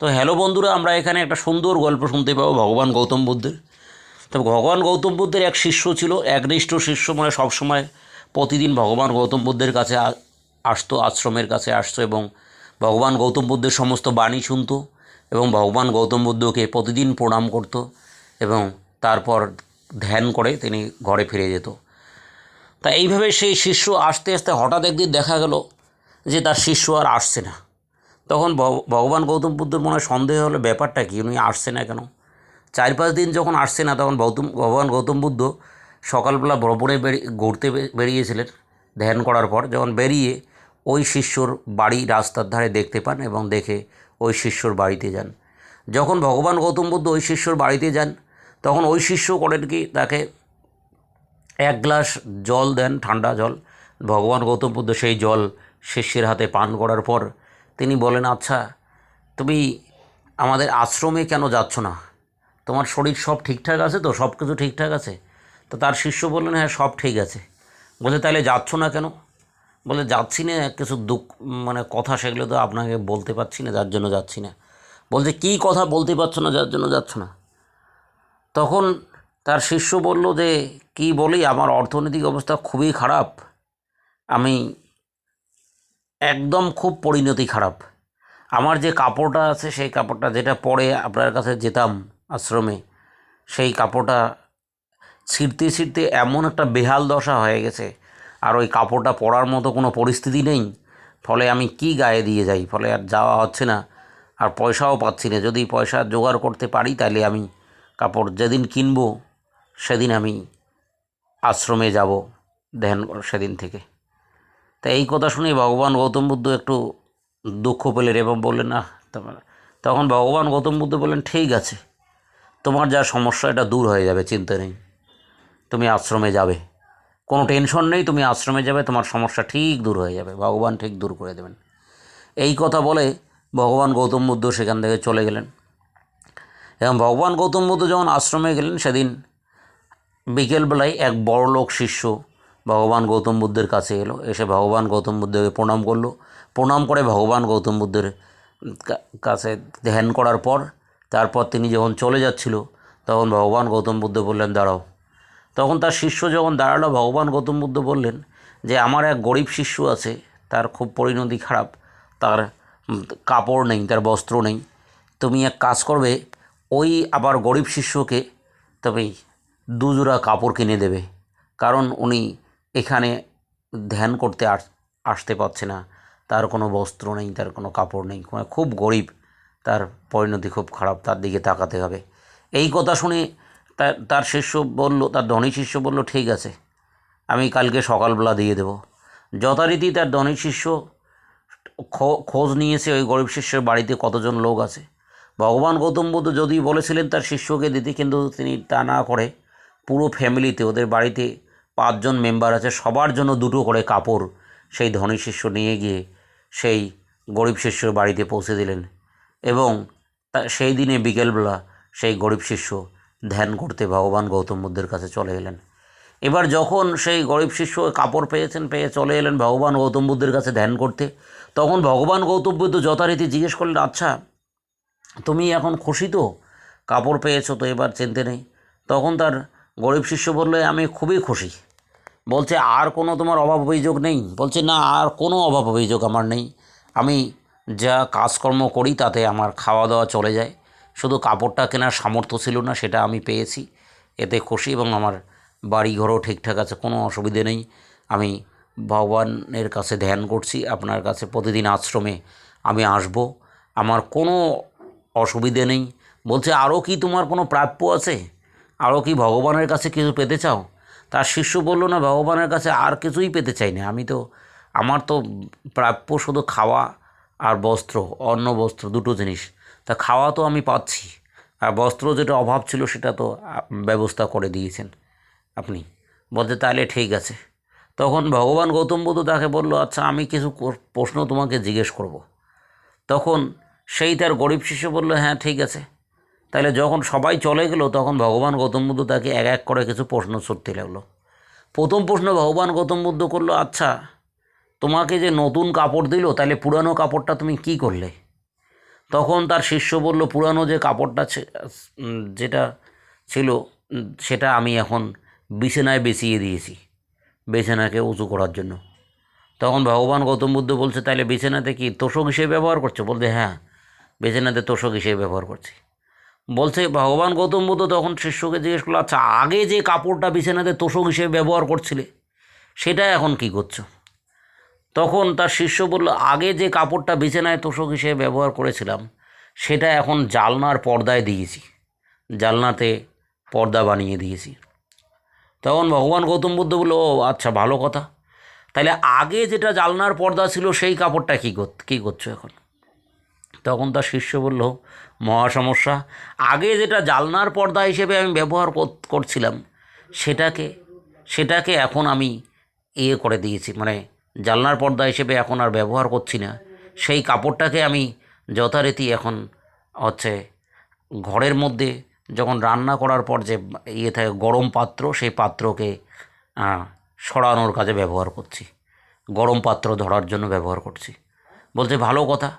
তো হ্যালো বন্ধুরা, আমরা এখানে একটা সুন্দর গল্প শুনতে পাবো ভগবান গৌতম বুদ্ধের। তো ভগবান গৌতম বুদ্ধের এক শিষ্য ছিল, একনিষ্ঠ শিষ্য মানে সবসময় প্রতিদিন ভগবান গৌতম বুদ্ধের কাছে আসতো, আশ্রমের কাছে আসতো এবং ভগবান গৌতম বুদ্ধের সমস্ত বাণী শুনত এবং ভগবান গৌতম বুদ্ধকে প্রতিদিন প্রণাম করতো এবং তারপর ধ্যান করে তিনি ঘরে ফিরে যেত। তা এইভাবে সেই শিষ্য আসতে আসতে হঠাৎ একদিন দেখা গেল যে তার শিষ্য আর আসছে না। তখন ভগবান গৌতম বুদ্ধর মনে সন্দেহ হলো ব্যাপারটা কি? উনি আসছে না কেন? চার পাঁচ দিন যখন আসছে না, তখন গৌতম ভগবান গৌতম বুদ্ধ সকালবেলা ভ্রমণে বেরিয়ে ঘুরতে বেরিয়েছিলেন ধ্যান করার পর। যখন বেরিয়ে ওই শিষ্যর বাড়ি রাস্তার ধারে দেখতে পান এবং দেখে ওই শিষ্যর বাড়িতে যান। যখন ভগবান গৌতম বুদ্ধ ওই শিষ্যর বাড়িতে যান, তখন ওই শিষ্য করেন কি? তাকে এক গ্লাস জল দেন, ঠান্ডা জল। ভগবান গৌতম বুদ্ধ সেই জল শিষ্যের হাতে পান করার পর তিনি বলেন আচ্ছা তুমি আমাদের আশ্রমে কেন যাচ্ছ না? তোমার শরীর সব ঠিকঠাক আছে তো? সব কিছু ঠিকঠাক আছে? তো তার শিষ্য বললেন হ্যাঁ সব ঠিক আছে। বলে তাহলে যাচ্ছ না কেন? বলে যাচ্ছি না, কিছু দুঃখ মানে কথা সেগুলো তো আপনাকে বলতে পারছি না, যার জন্য যাচ্ছি না। বলছে, কী কথা বলতে পারছ না, যার জন্য যাচ্ছ না? তখন তার শিষ্য বলল যে, কি বলি, আমার অর্থনৈতিক অবস্থা খুবই খারাপ। আমি একদম খুব পরিণতি খারাপ। আমার যে কাপড়টা আছে, সেই কাপড়টা যেটা পরে আপনার কাছে যেতাম আশ্রমে, সেই কাপড়টা ছিঁড়তে ছিঁড়তে এমন একটা বেহাল দশা হয়ে গেছে। আর ওই কাপড়টা পরার মতো কোনো পরিস্থিতি নেই। ফলে আমি কি গায়ে দিয়ে যাই? ফলে আর যাওয়া হচ্ছে না। আর পয়সাও পাচ্ছি না। যদি পয়সা জোগাড় করতে পারি, তাহলে আমি কাপড় যেদিন কিনবো, সেদিন আমি আশ্রমে যাব ধ্যান সেদিন থেকে। তা এই কথা শুনে ভগবান গৌতম বুদ্ধ একটু দুঃখ পেলেন এবং বললেন না তোমার- তখন ভগবান গৌতম বুদ্ধ বললেন, ঠিক আছে, তোমার যা সমস্যা, এটা দূর হয়ে যাবে, চিন্তা নেই। তুমি আশ্রমে যাবে। কোনো টেনশন নেই, তুমি আশ্রমে যাবে, তোমার সমস্যা ঠিক দূর হয়ে যাবে, ভগবান ঠিক দূর করে দেবেন। এই কথা বলে ভগবান গৌতম বুদ্ধ সেখান থেকে চলে গেলেন। এবং ভগবান গৌতম বুদ্ধ যখন আশ্রমে গেলেন, সেদিন বিকেলবেলায় এক বড় লোক শিষ্য ভগবান গৌতম বুদ্ধের কাছে এলো, এসে ভগবান গৌতম বুদ্ধকে প্রণাম করল। প্রণাম করে ভগবান গৌতম বুদ্ধের কাছে ধ্যান করার পর, তারপর তিনি যখন চলে যাচ্ছিল, তখন ভগবান গৌতম বুদ্ধ বললেন, দাঁড়াও। তখন তার শিষ্য যখন দাঁড়াল, ভগবান গৌতম বুদ্ধ বললেন যে, আমার এক গরিব শিষ্য আছে, তার খুব পরিণতি খারাপ, তার কাপড় নেই, তার বস্ত্র নেই। তুমি এক কাজ করবে, ওই আবার গরিব শিষ্যকে তুমি দুজোড়া কাপড় কিনে দেবে। কারণ উনি এখানে ধ্যান করতে আস, আসতে পারছে না। তার কোনো বস্ত্র নেই, তার কোনো কাপড় নেই খুব গরিব। তার পরিণতি খুব খারাপ, তার দিকে তাকাতে হবে। এই কথা শুনে তার তার শিষ্য বলল, তার ধনী শিষ্য বলল, ঠিক আছে, আমি কালকে সকালবেলা দিয়ে দেবো। যথারীতি তার ধনী শিষ্য খোঁজ নিয়েছে ওই গরিব শিষ্যের বাড়িতে কতজন লোক আছে। ভগবান গৌতম বুদ্ধ যদি বলেছিলেন তার শিষ্যকে দিতে, কিন্তু তিনি তা না করে পুরো ফ্যামিলিতে ওদের বাড়িতে পাঁচজন মেম্বার আছে, সবার জন্য দুটো করে কাপড় সেই ধনী শিষ্য নিয়ে গিয়ে সেই গরিব শিষ্যর বাড়িতে পৌঁছে দিলেন এবং তা সেই দিনে বিকেলবেলা সেই গরিব শিষ্য ধ্যান করতে ভগবান গৌতম বুদ্ধের কাছে চলে এলেন। এবার যখন সেই গরিব শিষ্য কাপড় পেয়েছেন, পেয়ে চলে এলেন ভগবান গৌতম বুদ্ধের কাছে ধ্যান করতে, তখন ভগবান গৌতম বুদ্ধ যথারীতি জিজ্ঞেস করলেন আচ্ছা তুমি এখন খুশি তো? কাপড় পেয়েছ তো এবার চিনতে নেই? তখন তার গরিব শিষ্য বললে, আমি খুবই খুশি। বলছে, আর কোনো তোমার অভাব অভিযোগ নেই? বলছে, না, আর কোনো অভাব অভিযোগ আমার নেই। আমি যা কাজকর্ম করি, তাতে আমার খাওয়া দাওয়া চলে যায়। শুধু কাপড়টা কেনার সামর্থ্য ছিল না, সেটা আমি পেয়েছি। এতে খুশি এবং আমার বাড়ি ঘরও ঠিকঠাক আছে, কোনো অসুবিধে নেই। আমি ভগবানের কাছে ধ্যান করছি, আপনার কাছে প্রতিদিন আশ্রমে আমি আসব। আমার কোনো অসুবিধে নেই। বলছে আরও কি তোমার কোনো প্রাপ্য আছে? আরও কি ভগবানের কাছে কিছু পেতে চাও? তার শিষ্য বলল, না, ভগবানের কাছে আর কিছুই পেতে চাই না। আমি তো, আমার তো প্রাপ্য শুধু খাওয়া আর বস্ত্র, অন্ন, বস্ত্র, দুটো জিনিস। তা খাওয়া তো আমি পাচ্ছি। আর বস্ত্র যেটা অভাব ছিল, সেটা তো ব্যবস্থা করে দিয়েছেন আপনি। বলতে তাহলে ঠিক আছে। তখন ভগবান গৌতম বুদ্ধ তাকে বলল আচ্ছা আমি কিছু প্রশ্ন তোমাকে জিজ্ঞেস করব। তখন সেই তার গরিব শিষ্য বলল হ্যাঁ ঠিক আছে। তাহলে যখন সবাই চলে গেল, তখন ভগবান গৌতম বুদ্ধ তাকে এক এক করে কিছু প্রশ্ন করতে লাগল প্রথম প্রশ্ন ভগবান গৌতম বুদ্ধ করল আচ্ছা তোমাকে যে নতুন কাপড় দিল তাহলে পুরানো কাপড়টা তুমি কি করলে? তখন তার শিষ্য বলল, পুরানো যে কাপড়টা যেটা ছিল, সেটা আমি এখন বিছানায় বেছিয়ে দিয়েছি, বিছানাকে উঁচু করার জন্য। তখন ভগবান গৌতম বুদ্ধ বলছে তাহলে বিছানাতে কি তোষক হিসেবে ব্যবহার করছ? বলতে হ্যাঁ বিছানাতে তোষক হিসেবে ব্যবহার করছি। বলছে, ভগবান গৌতম বুদ্ধ তখন শিষ্যকে জিজ্ঞেস করল আচ্ছা আগে যে কাপড়টা বিছানাতে তোষক হিসেবে ব্যবহার করছিলে, সেটা এখন কি করছ? তখন তার শিষ্য বলল, আগে যে কাপড়টা বিছানায় তোষক হিসেবে ব্যবহার করেছিলাম, সেটা এখন জালনার পর্দায় দিয়েছি, জালনাতে পর্দা বানিয়ে দিয়েছি। তখন ভগবান গৌতম বুদ্ধ বলল, ও আচ্ছা ভালো কথা। তাহলে আগে যেটা জালনার পর্দা ছিল, সেই কাপড়টা কী কী করছ এখন? তখন তার শিষ্য বলল, মহা সমস্যা, আগে যেটা জালনার পর্দা হিসেবে আমি ব্যবহার কর- করছিলাম, সেটাকে সেটাকে এখন আমি ইয়ে করে দিয়েছি মানে জালনার পর্দা হিসেবে এখন আর ব্যবহার করছি না। সেই কাপড়টাকে আমি যথারীতি এখন হচ্ছে ঘরের মধ্যে যখন রান্না করার পর যে ইয়ে থাকে, গরম পাত্র, সেই পাত্রকে সরানোর কাজে ব্যবহার করছি, গরম পাত্র ধরার জন্য ব্যবহার করছি। বলছে, ভালো কথা,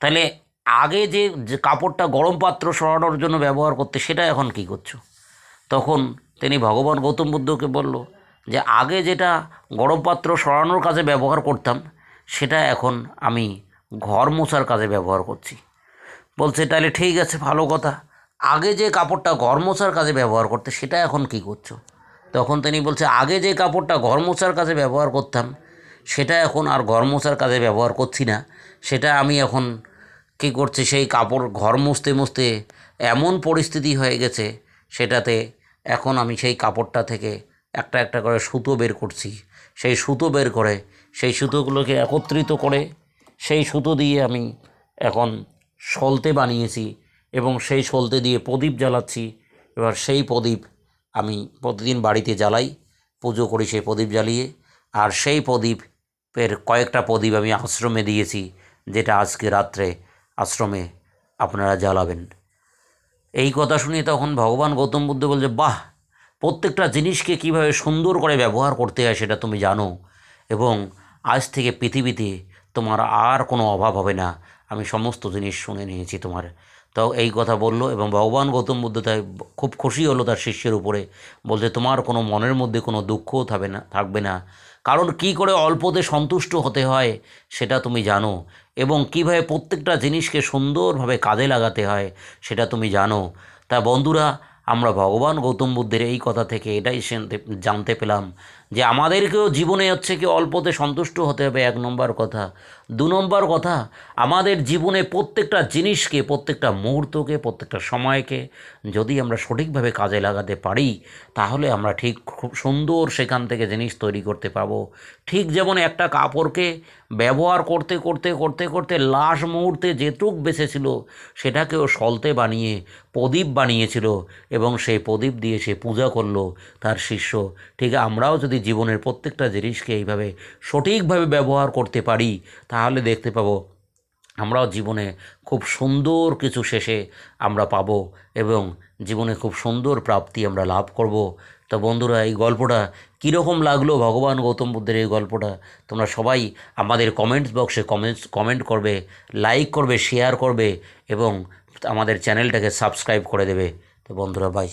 তাহলে আগে যে কাপড়টা গরম পাত্র সরানোর জন্য ব্যবহার করতে, সেটা এখন কি করছ? তখন তিনি ভগবান গৌতম বুদ্ধকে বলল যে, আগে যেটা গরম পাত্র সরানোর কাজে ব্যবহার করতাম, সেটা এখন আমি ঘর মোছার কাজে ব্যবহার করছি। বলছে তাহলে ঠিক আছে, ভালো কথা। আগে যে কাপড়টা ঘর মোছার কাজে ব্যবহার করতে, সেটা এখন কি করছ? তখন তিনি বলছে, আগে যে কাপড়টা ঘর মোছার কাজে ব্যবহার করতাম, সেটা এখন আর ঘর মোছার কাজে ব্যবহার করছি না। সেটা আমি এখন কী করছে সেই কাপড় ঘর মুছতে মুছতে এমন পরিস্থিতি হয়ে গেছে, সেটাতে এখন আমি সেই কাপড়টা থেকে একটা একটা করে সুতো বের করছি। সেই সুতো বের করে, সেই সুতোগুলোকে একত্রিত করে সেই সুতো দিয়ে আমি এখন সলতে বানিয়েছি এবং সেই সলতে দিয়ে প্রদীপ জ্বালাচ্ছি। এবার সেই প্রদীপ আমি প্রতিদিন বাড়িতে জ্বালাই, পুজো করি সেই প্রদীপ জ্বালিয়ে। আর সেই প্রদীপের কয়েকটা প্রদীপ আমি আশ্রমে দিয়েছি, যেটা আজকে রাত্রে আশ্রমে আপনারা জ্বালাবেন। এই কথা শুনে তখন ভগবান গৌতম বুদ্ধ বলছে, বাহ, প্রত্যেকটা জিনিসকে কীভাবে সুন্দর করে ব্যবহার করতে হয় সেটা তুমি জানো এবং আজ থেকে পৃথিবীতে তোমার আর কোনো অভাব হবে না। আমি সমস্ত জিনিস শুনে নিয়েছি তোমার। তো এই কথা বলল এবং ভগবান গৌতম বুদ্ধ তাই খুব খুশি হলো তার শিষ্যের উপরে। বলছে, তোমার কোনো মনের মধ্যে কোনো দুঃখও থাকবে না থাকবে না। কারণ কি করে অল্পতে সন্তুষ্ট হতে হয় সেটা তুমি জানো এবং কীভাবে প্রত্যেকটা জিনিসকে সুন্দরভাবে কাজে লাগাতে হয় সেটা তুমি জানো। তা বন্ধুরা, আমরা ভগবান গৌতম বুদ্ধের এই কথা থেকে এটাই জানতে পেলাম যে আমাদেরকেও জীবনে হচ্ছে কি অল্পতে সন্তুষ্ট হতে হবে এক নম্বর কথা। দু নম্বর কথা, আমাদের জীবনে প্রত্যেকটা জিনিসকে, প্রত্যেকটা মুহূর্তকে, প্রত্যেকটা সময়কে যদি আমরা সঠিকভাবে কাজে লাগাতে পারি, তাহলে আমরা ঠিক খুব সুন্দর সেখান থেকে জিনিস তৈরি করতে পারব ঠিক যেমন একটা কাপড়কে ব্যবহার করতে করতে করতে করতে লাস্ট মুহূর্তে যেটুক বেঁচেছিল, সেটাকেও সলতে বানিয়ে, প্রদীপ বানিয়েছিল এবং সেই প্রদীপ দিয়ে সে পূজা করল তার শিষ্য। ঠিক আমরাও যদি জীবনের প্রত্যেকটা জিনিসকে এইভাবে সঠিকভাবে ব্যবহার করতে পারি, তাহলে দেখতে পাবো আমরাও জীবনে খুব সুন্দর কিছু শেষে আমরা পাবো এবং জীবনে খুব সুন্দর প্রাপ্তি আমরা লাভ করব। তো বন্ধুরা, এই গল্পটা কীরকম লাগল? ভগবান গৌতম বুদ্ধের এই গল্পটা তোমরা সবাই আমাদের কমেন্টস বক্সে কমেন্টস, কমেন্ট করবে, লাইক করবে, শেয়ার করবে এবং আমাদের চ্যানেলটাকে সাবস্ক্রাইব করে দেবে। তো বন্ধুরা বাই